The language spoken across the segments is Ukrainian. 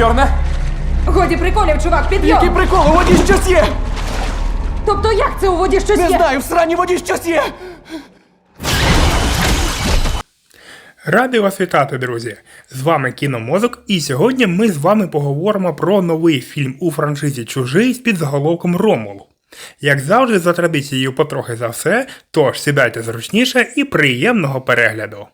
Бьорне? Годі приколів, чувак, підйом! Який прикол, у воді щось є! Тобто як це у воді щось Не є? знаю, в сраній воді щось є! Радий вас вітати, друзі! З вами Кіномозок, і сьогодні ми з вами поговоримо про новий фільм у франшизі Чужий з підзаголовком Ромул. Як завжди, за традицією потрохи за все, тож сідайте зручніше і приємного перегляду.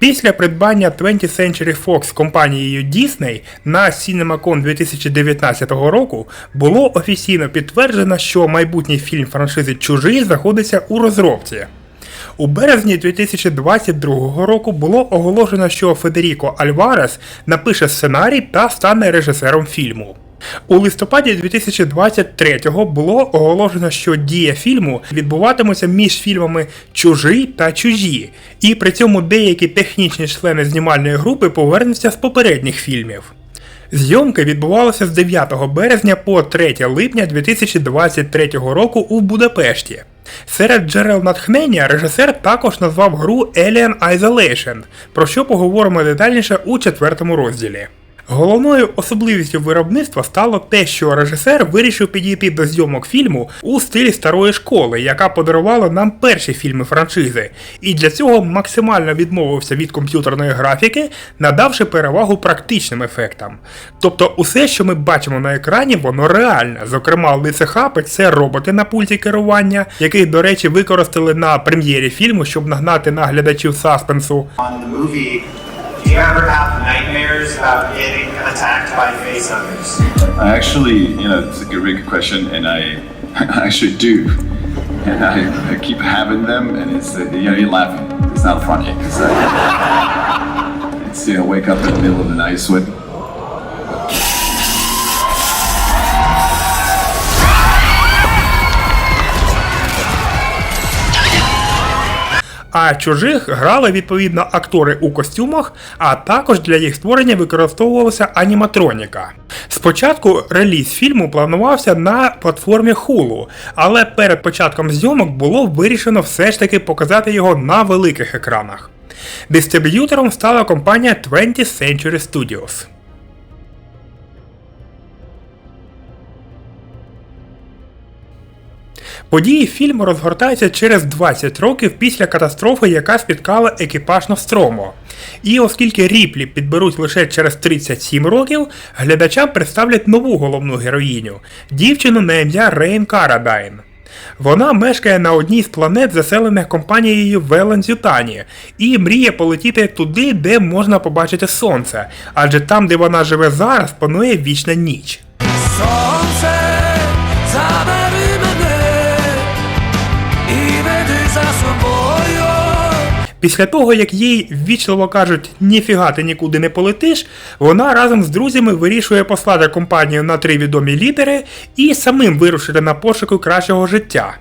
Після придбання 20th Century Fox компанією Disney на CinemaCon 2019 року було офіційно підтверджено, що майбутній фільм франшизи Чужий знаходиться у розробці. У березні 2022 року було оголошено, що Федеріко Альварес напише сценарій та стане режисером фільму. У листопаді 2023-го було оголошено, що дія фільму відбуватиметься між фільмами Чужий та Чужі, і при цьому деякі технічні члени знімальної групи повернуться з попередніх фільмів. Зйомки відбувалися з 9 березня по 3 липня 2023 року у Будапешті. Серед джерел натхнення режисер також назвав гру Alien Isolation, про що поговоримо детальніше у четвертому розділі. Головною особливістю виробництва стало те, що режисер вирішив підійти до зйомок фільму у стилі старої школи, яка подарувала нам перші фільми франшизи, і для цього максимально відмовився від комп'ютерної графіки, надавши перевагу практичним ефектам. Тобто усе, що ми бачимо на екрані, воно реальне. Зокрема, лицехапи це роботи на пульті керування, яких, до речі, використали на прем'єрі фільму, щоб нагнати наглядачів саспенсу. on the movie, do you ever have nightmares about getting attacked by face huggers? I actually, you know, it's a really good question, and I, I actually do, and I, I keep having them, and it's, uh, you know, you're laughing. It's not funny because I, it's, you know, wake up in the middle of the night sweat. А чужих грали відповідно актори у костюмах, а також для їх створення використовувалася аніматроніка. Спочатку реліз фільму планувався на платформі Hulu, але перед початком зйомок було вирішено все ж таки показати його на великих екранах. Дистриб'ютором стала компанія 20th Century Studios. Події фільму розгортаються через 20 років після катастрофи, яка спіткала екіпаж Новстромо. І оскільки ріплі підберуть лише через 37 років, глядачам представлять нову головну героїню дівчину на ім'я Рейн Карадайн. Вона мешкає на одній з планет, заселених компанією Велен Зютані, і мріє полетіти туди, де можна побачити сонце, адже там, де вона живе зараз, панує вічна ніч. Сонце, Після того, як їй ввічливо кажуть ніфіга ти нікуди не полетиш, вона разом з друзями вирішує послати компанію на три відомі літери і самим вирушити на пошуки кращого життя.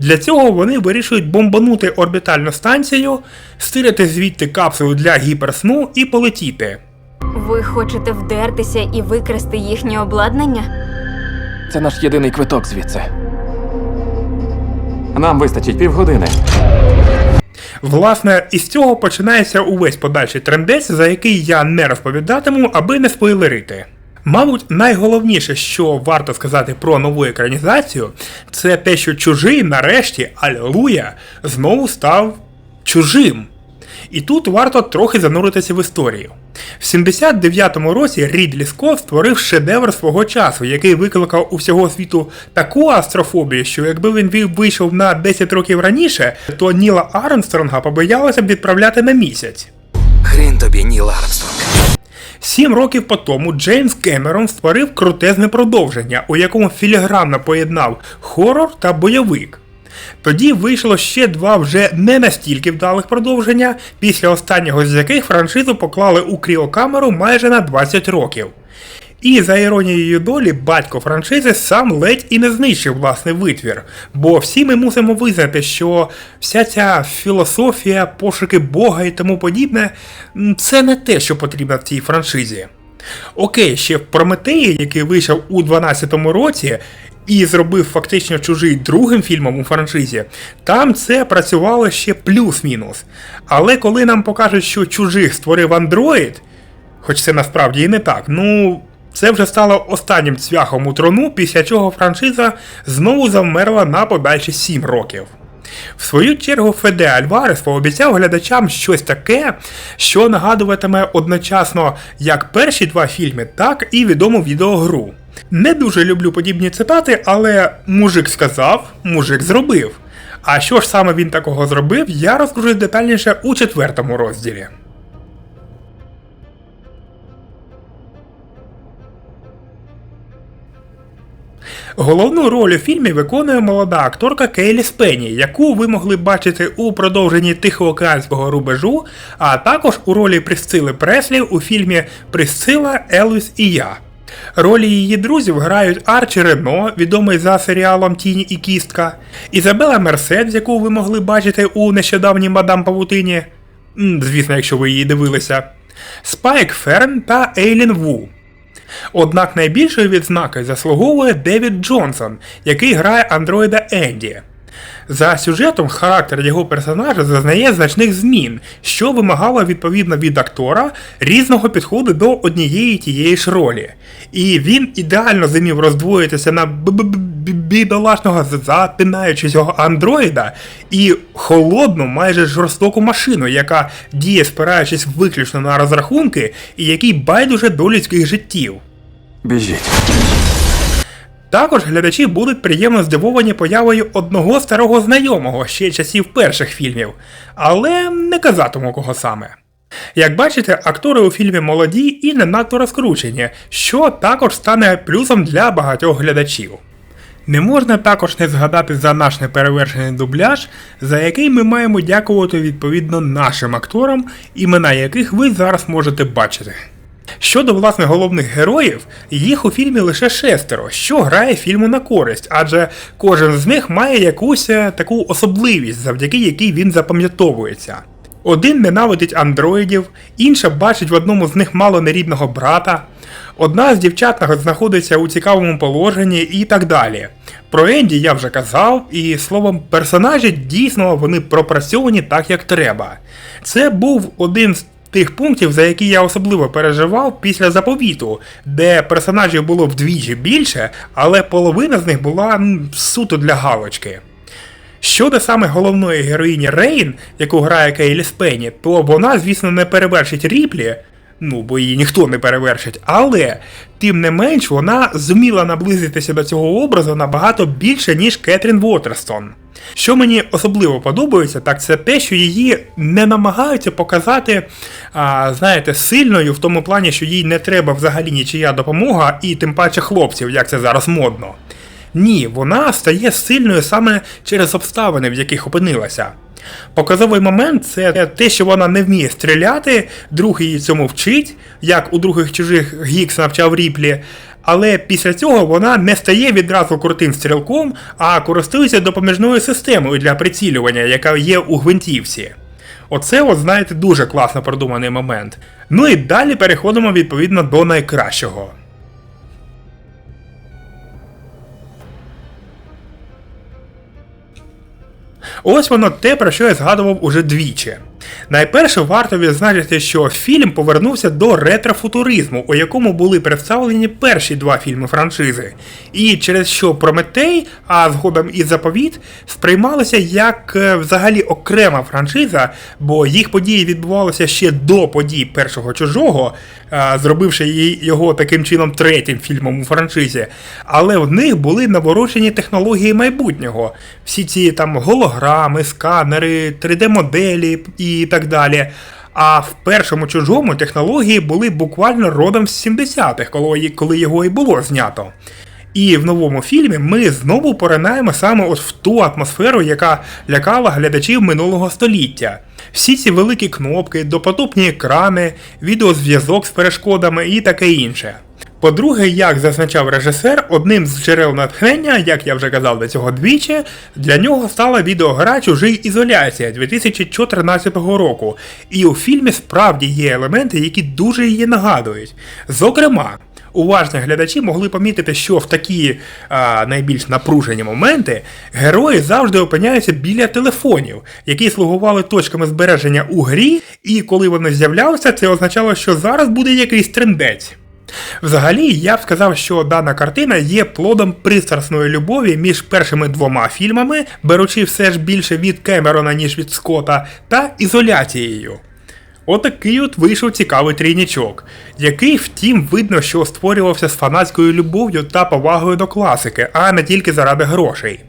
Для цього вони вирішують бомбанути орбітальну станцію, стирити звідти капсулу для гіперсну і полетіти. Ви хочете вдертися і викрасти їхнє обладнання? Це наш єдиний квиток звідси. Нам вистачить півгодини. Власне, із цього починається увесь подальший трендець, за який я не розповідатиму, аби не спойлерити. Мабуть, найголовніше, що варто сказати про нову екранізацію, це те, що чужий нарешті, алілуя, знову став чужим. І тут варто трохи зануритися в історію. В 79-му році Рідлі Скотт створив шедевр свого часу, який викликав у всього світу таку астрофобію, що якби він вийшов на 10 років раніше, то Ніла Армстронга побоялося б відправляти на місяць. Хрін тобі, Ніл Армстронг. Сім років по тому Джеймс Кемерон створив крутезне продовження, у якому філігранно поєднав хорор та бойовик. Тоді вийшло ще два вже не настільки вдалих продовження, після останнього з яких франшизу поклали у кріокамеру майже на 20 років. І за іронією долі, батько франшизи сам ледь і не знищив власний витвір. Бо всі ми мусимо визнати, що вся ця філософія, пошуки Бога і тому подібне це не те, що потрібно в цій франшизі. Окей, ще в Прометеї, який вийшов у 12-му році. І зробив фактично чужий другим фільмом у франшизі, там це працювало ще плюс-мінус. Але коли нам покажуть, що чужих створив андроїд, хоч це насправді і не так, ну це вже стало останнім цвяхом у трону, після чого франшиза знову завмерла на подальші 7 років. В свою чергу Феде Альварес пообіцяв глядачам щось таке, що нагадуватиме одночасно як перші два фільми, так і відому відеогру. Не дуже люблю подібні цитати, але мужик сказав, мужик зробив. А що ж саме він такого зробив, я розкажу детальніше у четвертому розділі. Головну роль у фільмі виконує молода акторка Кейлі Спенні, яку ви могли бачити у продовженні Тихоокеанського рубежу, а також у ролі Присцили Преслі у фільмі Присцила, Елвіс і я. Ролі її друзів грають Арчі Рено, відомий за серіалом Тіні і Кістка, Ізабела Мерсед, яку ви могли бачити у нещодавній Мадам Павутині, звісно, якщо ви її дивилися, Спайк Ферн та Ейлін Ву. Однак найбільшої відзнаки заслуговує Девід Джонсон, який грає андроїда Енді. За сюжетом характер його персонажа зазнає значних змін, що вимагало відповідно від актора різного підходу до однієї тієї ж ролі. І він ідеально зумів роздвоїтися на бідолашного запинаючого андроїда і холодну, майже жорстоку машину, яка діє спираючись виключно на розрахунки і який байдуже до людських життів. Біжіть. Також глядачі будуть приємно здивовані появою одного старого знайомого ще часів перших фільмів, але не казатиму кого саме. Як бачите, актори у фільмі молоді і не надто розкручені, що також стане плюсом для багатьох глядачів. Не можна також не згадати за наш неперевершений дубляж, за який ми маємо дякувати відповідно нашим акторам, імена яких ви зараз можете бачити. Щодо власне головних героїв, їх у фільмі лише шестеро, що грає фільму на користь, адже кожен з них має якусь е, таку особливість, завдяки якій він запам'ятовується. Один ненавидить андроїдів, інша бачить в одному з них мало нерідного брата, одна з дівчат знаходиться у цікавому положенні і так далі. Про Енді я вже казав, і словом, персонажі дійсно вони пропрацьовані так, як треба. Це був один з тих пунктів, за які я особливо переживав після заповіту, де персонажів було вдвічі більше, але половина з них була суто для галочки. Щодо саме головної героїні Рейн, яку грає Кейлі Спенні, то вона, звісно, не перевершить Ріплі, ну бо її ніхто не перевершить, але тим не менш вона зуміла наблизитися до цього образу набагато більше, ніж Кетрін Уотерстон. Що мені особливо подобається, так це те, що її не намагаються показати, а, знаєте, сильною в тому плані, що їй не треба взагалі нічия допомога, і тим паче хлопців, як це зараз модно. Ні, вона стає сильною саме через обставини, в яких опинилася. Показовий момент це те, що вона не вміє стріляти, друг її цьому вчить, як у других чужих Гікс навчав Ріплі. Але після цього вона не стає відразу крутим стрілком, а користується допоміжною системою для прицілювання, яка є у гвинтівці. Оце, от, знаєте, дуже класно продуманий момент. Ну і далі переходимо відповідно до найкращого. Ось воно те, про що я згадував уже двічі. Найперше варто відзначити, що фільм повернувся до ретрофутуризму, у якому були представлені перші два фільми франшизи, і через що Прометей, а згодом і заповіт, сприймалися як е, взагалі окрема франшиза, бо їх події відбувалися ще до подій першого чужого, е, зробивши його таким чином третім фільмом у франшизі. Але в них були наворочені технології майбутнього. Всі ці там голограми, сканери, 3D-моделі і так далі. А в першому чужому технології були буквально родом з 70-х, коли, коли його і було знято. І в новому фільмі ми знову поринаємо саме от в ту атмосферу, яка лякала глядачів минулого століття. Всі ці великі кнопки, допотопні екрани, відеозв'язок з перешкодами і таке інше. По-друге, як зазначав режисер, одним з джерел натхнення, як я вже казав до цього двічі, для нього стала відеогра Чужий ізоляція 2014 року. І у фільмі справді є елементи, які дуже її нагадують. Зокрема, уважні глядачі могли помітити, що в такі а, найбільш напружені моменти герої завжди опиняються біля телефонів, які слугували точками збереження у грі, і коли вони з'являлися, це означало, що зараз буде якийсь трендець. Взагалі, я б сказав, що дана картина є плодом пристрасної любові між першими двома фільмами, беручи все ж більше від Кемерона, ніж від Скотта, та ізоляцією. Отакий от вийшов цікавий трійнічок, який, втім, видно, що створювався з фанатською любов'ю та повагою до класики, а не тільки заради грошей.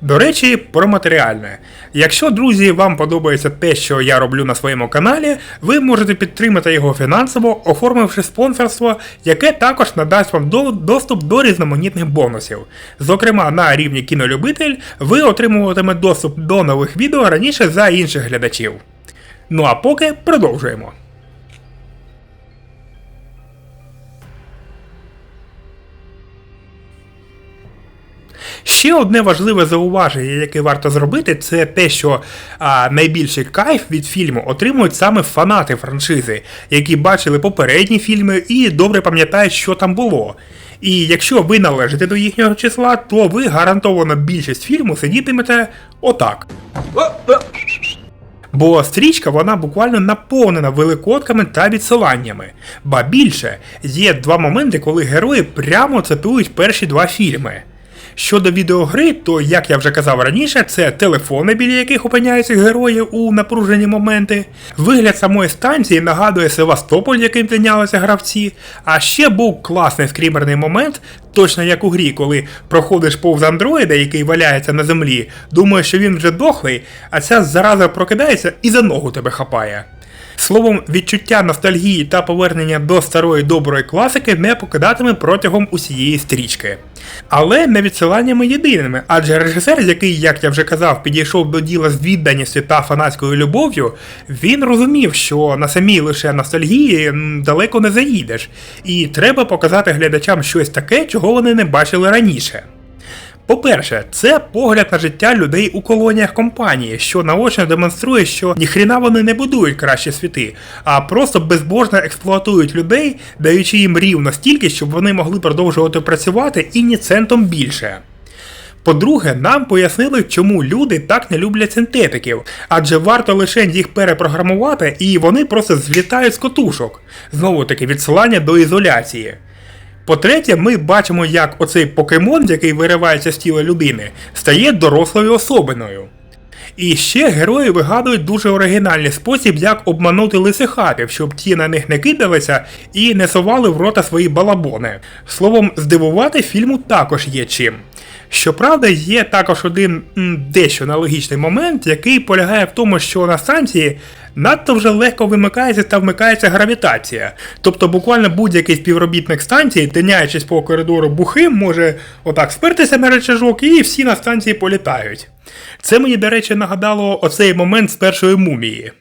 До речі, про матеріальне. Якщо, друзі, вам подобається те, що я роблю на своєму каналі, ви можете підтримати його фінансово, оформивши спонсорство, яке також надасть вам доступ до різноманітних бонусів. Зокрема, на рівні кінолюбитель ви отримуватимете доступ до нових відео раніше за інших глядачів. Ну а поки продовжуємо. Ще одне важливе зауваження, яке варто зробити, це те, що а, найбільший кайф від фільму отримують саме фанати франшизи, які бачили попередні фільми і добре пам'ятають, що там було. І якщо ви належите до їхнього числа, то ви гарантовано більшість фільму сидітимете отак. Бо стрічка вона буквально наповнена великодками та відсиланнями. Ба більше, є два моменти, коли герої прямо цитують перші два фільми. Щодо відеогри, то як я вже казав раніше, це телефони, біля яких опиняються герої у напружені моменти. Вигляд самої станції нагадує Севастополь, яким тинялися гравці. А ще був класний скрімерний момент, точно як у грі, коли проходиш повз андроїда, який валяється на землі, думаєш, що він вже дохлий, а ця зараза прокидається і за ногу тебе хапає. Словом, відчуття ностальгії та повернення до старої доброї класики не покидатиме протягом усієї стрічки. Але не відсиланнями єдиними, адже режисер, який, як я вже казав, підійшов до діла з відданістю та фанатською любов'ю, він розумів, що на самій лише ностальгії далеко не заїдеш, і треба показати глядачам щось таке, чого вони не бачили раніше. По-перше, це погляд на життя людей у колоніях компанії, що наочно демонструє, що ніхрена вони не будують кращі світи, а просто безбожно експлуатують людей, даючи їм рівно стільки, щоб вони могли продовжувати працювати і ні центом більше. По-друге, нам пояснили, чому люди так не люблять синтетиків, адже варто лише їх перепрограмувати, і вони просто злітають з котушок. Знову таки відсилання до ізоляції. По-третє, ми бачимо, як оцей покемон, який виривається з тіла людини, стає дорослою особиною. І ще герої вигадують дуже оригінальний спосіб, як обманути лисихатів, щоб ті на них не кидалися і не совали в рота свої балабони. Словом, здивувати фільму також є чим. Щоправда, є також один дещо аналогічний момент, який полягає в тому, що на станції надто вже легко вимикається та вмикається гравітація. Тобто буквально будь-який співробітник станції, тиняючись по коридору бухим, може отак спертися на речажок і всі на станції політають. Це мені, до речі, нагадало оцей момент з першої мумії.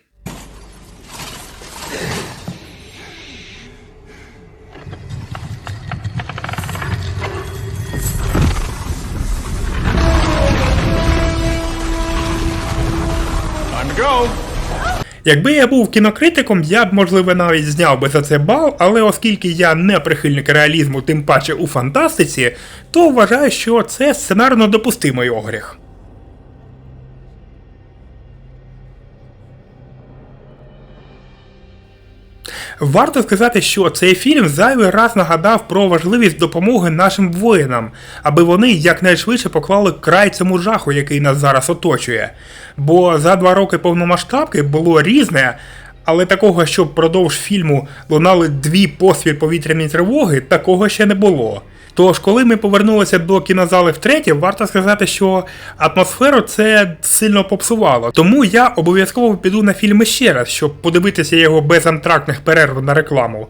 Якби я був кінокритиком, я б, можливо, навіть зняв би за це бал, але оскільки я не прихильник реалізму, тим паче у фантастиці, то вважаю, що це сценарно допустимий огріх. Варто сказати, що цей фільм зайвий раз нагадав про важливість допомоги нашим воїнам, аби вони якнайшвидше поклали край цьому жаху, який нас зараз оточує. Бо за два роки повномасштабки було різне, але такого, щоб впродовж фільму лунали дві поспіль повітряні тривоги, такого ще не було. Тож, коли ми повернулися до кінозали втретє, варто сказати, що атмосферу це сильно попсувало. Тому я обов'язково піду на фільм ще раз, щоб подивитися його без антрактних перерв на рекламу.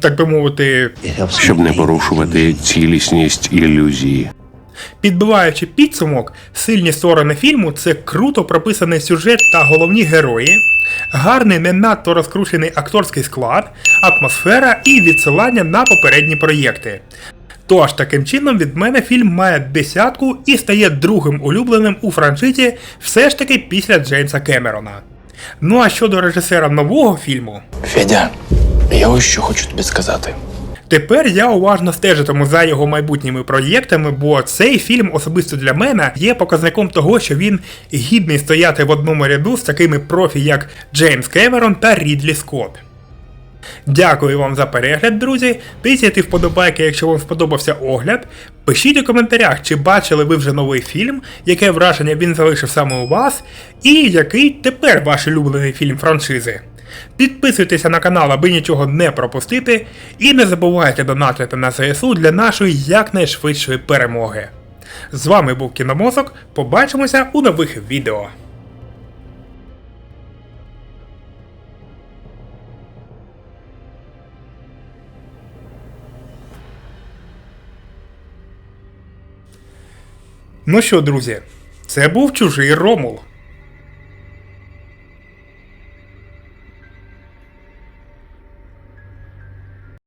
Так би мовити, щоб не порушувати цілісність ілюзії. Підбиваючи підсумок, сильні сторони фільму це круто прописаний сюжет та головні герої, гарний не надто розкручений акторський склад, атмосфера і відсилання на попередні проєкти. Тож таким чином від мене фільм має десятку і стає другим улюбленим у франшизі все ж таки після Джеймса Кемерона. Ну а щодо режисера нового фільму, Федя, я ось що хочу тобі сказати. Тепер я уважно стежитиму за його майбутніми проєктами, бо цей фільм особисто для мене є показником того, що він гідний стояти в одному ряду з такими профі, як Джеймс Кемерон та Рідлі Скотт. Дякую вам за перегляд, друзі. Тисяйте вподобайки, якщо вам сподобався огляд. Пишіть у коментарях, чи бачили ви вже новий фільм, яке враження він залишив саме у вас, і який тепер ваш улюблений фільм франшизи. Підписуйтеся на канал, аби нічого не пропустити, і не забувайте донатити на ЗСУ для нашої якнайшвидшої перемоги. З вами був Кіномозок. Побачимося у нових відео. Ну що, друзі, це був чужий Ромул.